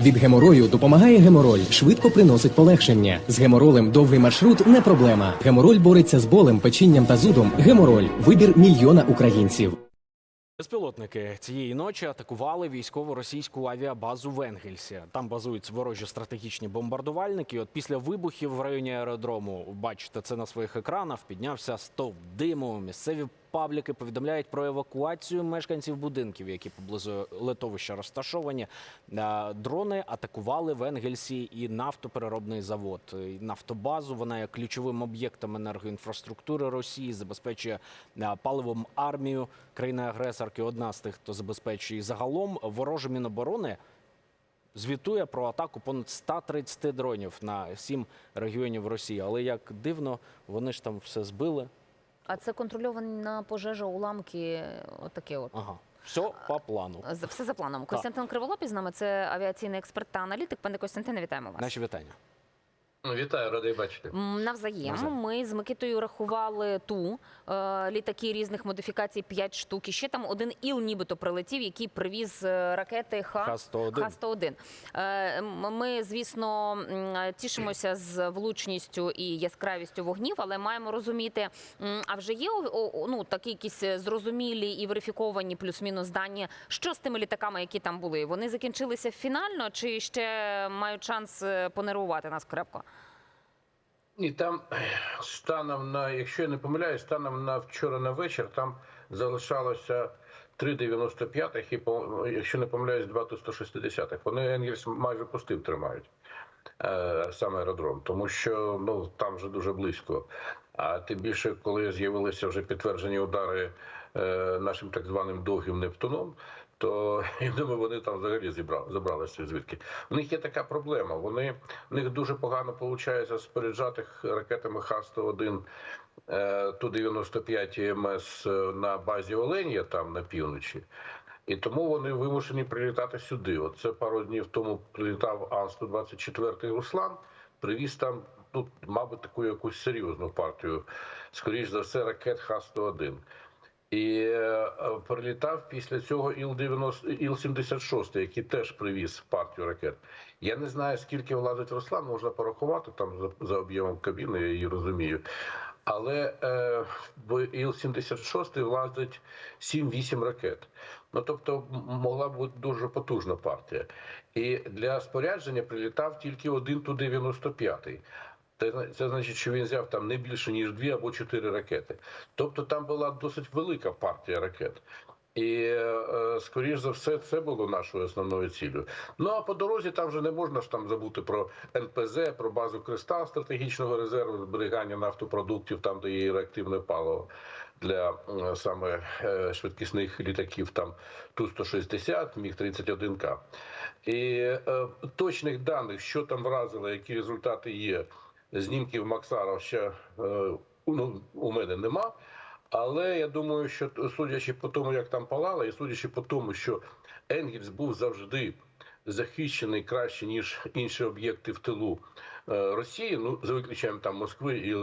Від геморою допомагає гемороль, швидко приносить полегшення. З геморолем довгий маршрут не проблема. Гемороль бореться з болем, печінням та зудом. Гемороль вибір мільйона українців. Безпілотники цієї ночі атакували військово російську авіабазу в Енгельсі. Там базуються ворожі стратегічні бомбардувальники. От після вибухів в районі аеродрому, бачите це на своїх екранах. Піднявся стовп диму. Місцеві пабліки повідомляють про евакуацію мешканців будинків, які поблизу литовища розташовані. Е, Дрони атакували в Енгельсі і нафтопереробний завод. Нафтобазу вона є ключовим об'єктом енергоінфраструктури Росії, забезпечує е, паливом армію країни-агресорки. Одна з тих, хто забезпечує загалом вороже міноборони. Звітує про атаку понад 130 дронів на сім регіонів Росії. Але як дивно, вони ж там все збили. А це контрольована пожежа, уламки, отаке от. Ага, все по плану. За- Все за планом. Костянтин Криволапі з нами, це авіаційний експерт та аналітик. Пане Костянтине, вітаємо вас. Наші вітання. Ну, Вітаю, радий бачити. Навзаєм Навзаєм. ми з Микитою рахували ту е, літаки різних модифікацій 5 штук. І ще там один іл, нібито прилетів, який привіз е, ракети Х Х-101. Х-101. Е, Ми, звісно, тішимося з влучністю і яскравістю вогнів, але маємо розуміти, а вже є ну, такі якісь зрозумілі і верифіковані плюс-мінус дані, що з тими літаками, які там були? Вони закінчилися фінально чи ще мають шанс е, понервувати нас крепко? І там станом на, якщо я не помиляюсь, станом на вчора на вечір там залишалося 3,95 і, якщо не помиляюсь, 2 ту 160 Вони Енгельс майже пустив тримають. е, Саме аеродром, тому що ну там вже дуже близько. А тим більше, коли з'явилися вже підтверджені удари е, нашим так званим довгим Нептуном, то я думаю, вони там взагалі зібрали, забралися звідки. У них є така проблема. Вони у них дуже погано виходить споряджати ракетами Х-101 е, Ту-95 МС на базі Оленія, там на півночі. І тому вони вимушені прилітати сюди. От це пару днів тому прилітав Ан-124 Руслан, привіз там, ну, мабуть, таку якусь серйозну партію, скоріш за все, ракет Х-101. І е, прилітав після цього Іл-90, Іл-76, який теж привіз партію ракет. Я не знаю, скільки влазить Руслан, можна порахувати там за, об'ємом кабіни, я її розумію. Але е, в Іл-76 влазить 7-8 ракет. Ну тобто могла бути дуже потужна партія. І для спорядження прилітав тільки один Ту-95. Це, це значить, що він взяв там не більше ніж дві або чотири ракети. Тобто там була досить велика партія ракет. І е, скоріш за все, це було нашою основною цілею. Ну а по дорозі там вже не можна ж там забути про НПЗ, про базу Кристал стратегічного резерву, зберігання нафтопродуктів, там де є реактивне паливо для е, саме е, швидкісних літаків, там Ту-160, Міг-31К. І е, точних даних, що там вразило, які результати є, знімків Максаров ще е, ну, у мене нема. Але я думаю, що судячи по тому, як там палало, і судячи по тому, що Енгельс був завжди захищений краще ніж інші об'єкти в тилу е, Росії, ну за виключенням там Москви і е,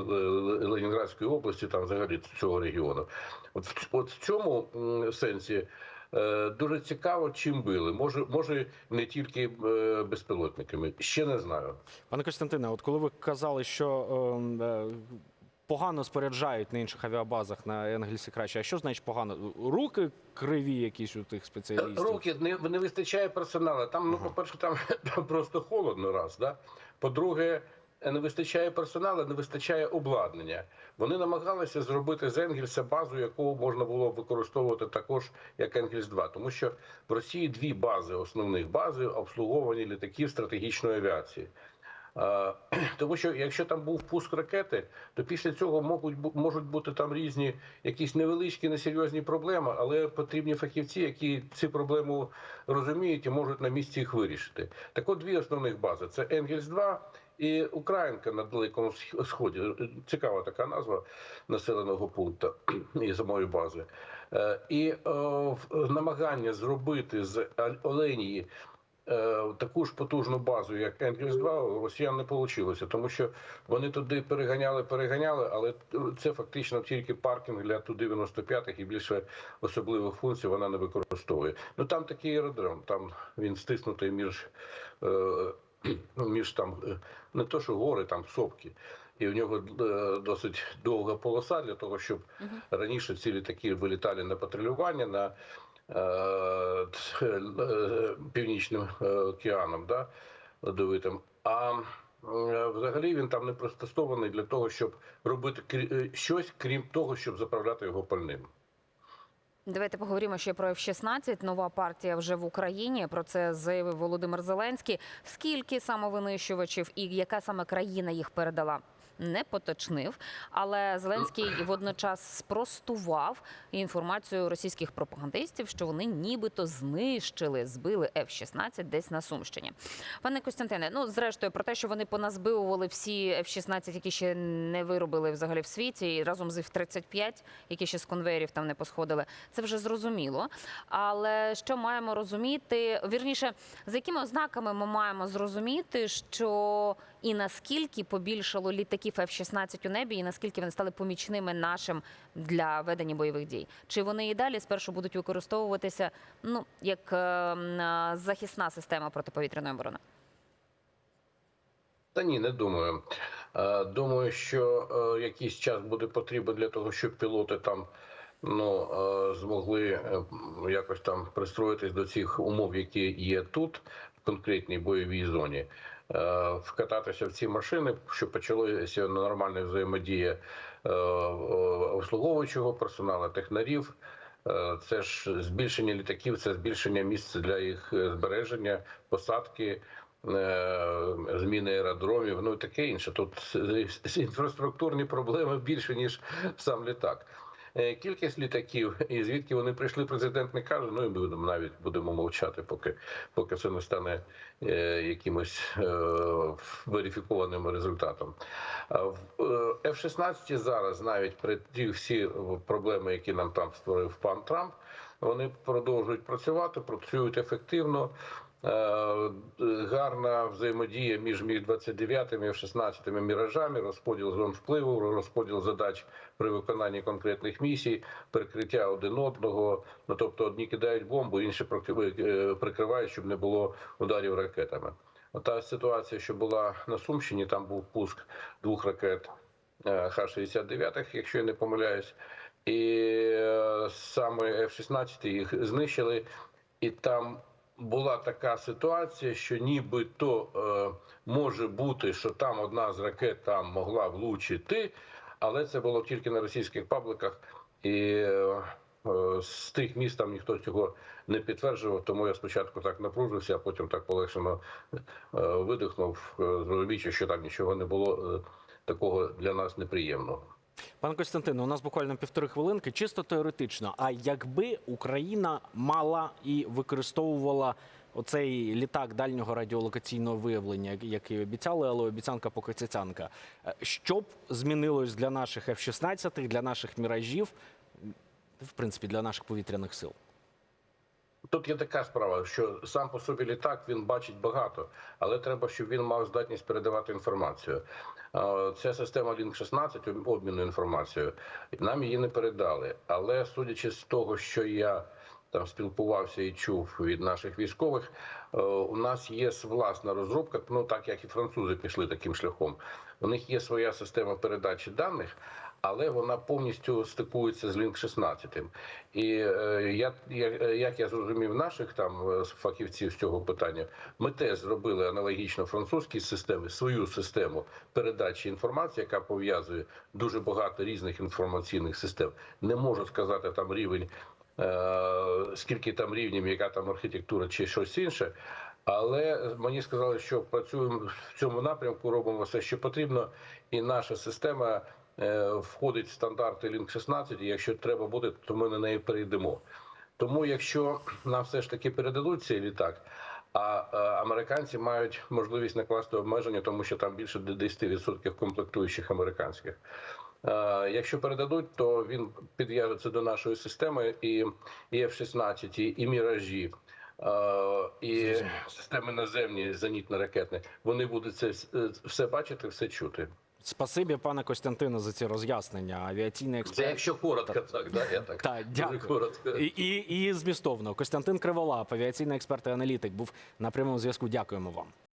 Ленінградської області, там взагалі цього регіону. От от в цьому сенсі. Е, Дуже цікаво, чим били. Може, може не тільки е, безпілотниками. Ще не знаю. Пане Костянтине, от коли ви казали, що ем, е, погано споряджають на інших авіабазах на Енгельсі краще, а що значить погано? Руки криві якісь у тих спеціалістів? Руки не, не вистачає персоналу. Там, ну, по-перше, там, там просто холодно раз. Да? По-друге, не вистачає персоналу, не вистачає обладнання. Вони намагалися зробити з Енгельса базу, яку можна було використовувати також як Енгельс 2 тому що в Росії дві бази, основних бази обслуговування літаків стратегічної авіації. Е, Тому що якщо там був пуск ракети, то після цього можуть, можуть бути там різні якісь невеличкі, несерйозні проблеми, але потрібні фахівці, які ці проблеми розуміють і можуть на місці їх вирішити. Так от дві основних бази: це Енгельс 2 і Українка на далекому Сх- сході. Цікава така назва населеного пункту і самої бази. Е, І е, в- намагання зробити з Оленії е, таку ж потужну базу, як Енгельс 2 у росіян не вийшло, тому що вони туди переганяли, переганяли, але це фактично тільки паркінг для Ту-95 і більше особливих функцій вона не використовує. Ну там такий аеродром, там він стиснутий між, е, ну, між там е, не то, що гори, там сопки. І в нього е, досить довга полоса для того, щоб раніше ці літаки вилітали на патрулювання на е, е, північним океаном, да, льодовитим. А е, взагалі він там не пристосований для того, щоб робити щось, крім того, щоб заправляти його пальним. Давайте поговоримо ще про F-16. Нова партія вже в Україні. Про це заявив Володимир Зеленський. Скільки самовинищувачів і яка саме країна їх передала? Не поточнив, але Зеленський водночас спростував інформацію російських пропагандистів, що вони нібито знищили, збили F-16 десь на Сумщині. Пане Костянтине, ну зрештою про те, що вони поназбивували всі F-16, які ще не виробили взагалі в світі, і разом з F-35, які ще з конвеєрів там не посходили, це вже зрозуміло. Але що маємо розуміти? Вірніше, за якими ознаками ми маємо зрозуміти, що і наскільки побільшало літаків F-16 у небі, і наскільки вони стали помічними нашим для ведення бойових дій? Чи вони і далі спершу будуть використовуватися ну як е, е, захисна система протиповітряної оборони? Та ні, не думаю. Е, Думаю, що е, якийсь час буде потрібен для того, щоб пілоти там ну, змогли якось там пристроїтись до цих умов, які є тут, в конкретній бойовій зоні. Е, Вкататися в ці машини, щоб почалося нормальна взаємодія е, обслуговуючого персоналу, технарів. Е, Це ж збільшення літаків, це збільшення місця для їх е, збереження, посадки, е, зміни аеродромів, ну і таке інше. Тут е, інфраструктурні проблеми більше ніж сам літак. Е, Кількість літаків і звідки вони прийшли, президент не каже. Ну і будемо навіть будемо мовчати, поки поки це не стане е, якимось е, верифікованим результатом. В е, F-16 зараз, навіть при ті всі проблеми, які нам там створив пан Трамп, вони продовжують працювати, працюють ефективно. Е, Гарна взаємодія між міг 29 і F-16 міражами, розподіл зон впливу, розподіл задач при виконанні конкретних місій, прикриття один одного. Ну тобто одні кидають бомбу, інші е, прикривають, щоб не було ударів ракетами. Та ситуація, що була на Сумщині, там був пуск двох ракет е, Х-69, якщо я не помиляюсь, і е, саме F-16 їх знищили, і там була така ситуація, що нібито е, може бути, що там одна з ракет там могла влучити, але це було тільки на російських пабликах, і е, з тих міст там ніхто цього не підтверджував. Тому я спочатку так напружився, а потім так полегшено е, видихнув, е, зрозуміючи, що там нічого не було е, такого для нас неприємного. Пане Костянтине, у нас буквально півтори хвилинки, чисто теоретично. А якби Україна мала і використовувала оцей літак дальнього радіолокаційного виявлення, який обіцяли, але обіцянка поки цяцянка, е, що б змінилось для наших F-16, для наших міражів, в принципі, для наших повітряних сил? Тут є така справа, що сам по собі літак він бачить багато, але треба, щоб він мав здатність передавати інформацію. Ця система Link 16 обміну інформацією. Нам її не передали. Але судячи з того, що я там спілкувався і чув від наших військових, е, у нас є власна розробка. Ну так як і французи пішли таким шляхом. У них є своя система передачі даних. Але вона повністю стикується з Link 16. І е, я, як я зрозумів наших там е, фахівців з цього питання, ми теж зробили аналогічно французькій системі свою систему передачі інформації, яка пов'язує дуже багато різних інформаційних систем. Не можу сказати там рівень, скільки там рівнів, яка там архітектура чи щось інше. Але мені сказали, що працюємо в цьому напрямку, робимо все, що потрібно, і наша система е, входить в стандарти Link 16, і якщо треба буде, то ми на неї перейдемо. Тому, якщо нам все ж таки передадуть цей літак, а е, американці мають можливість накласти обмеження, тому що там більше 10% комплектуючих американських. Е, Якщо передадуть, то він підв'яжеться до нашої системи і, і F-16, і, міражі е, і системи наземні зенітно-ракетні, вони будуть це е, все бачити, все чути. Спасибі, пане Костянтине, за ці роз'яснення. Авіаційний Це експерт. якщо коротко, так, да, я так. Так, дякую. коротко. І, і, і змістовно. Костянтин Криволап, авіаційний експерт і аналітик, був на прямому зв'язку. Дякуємо вам.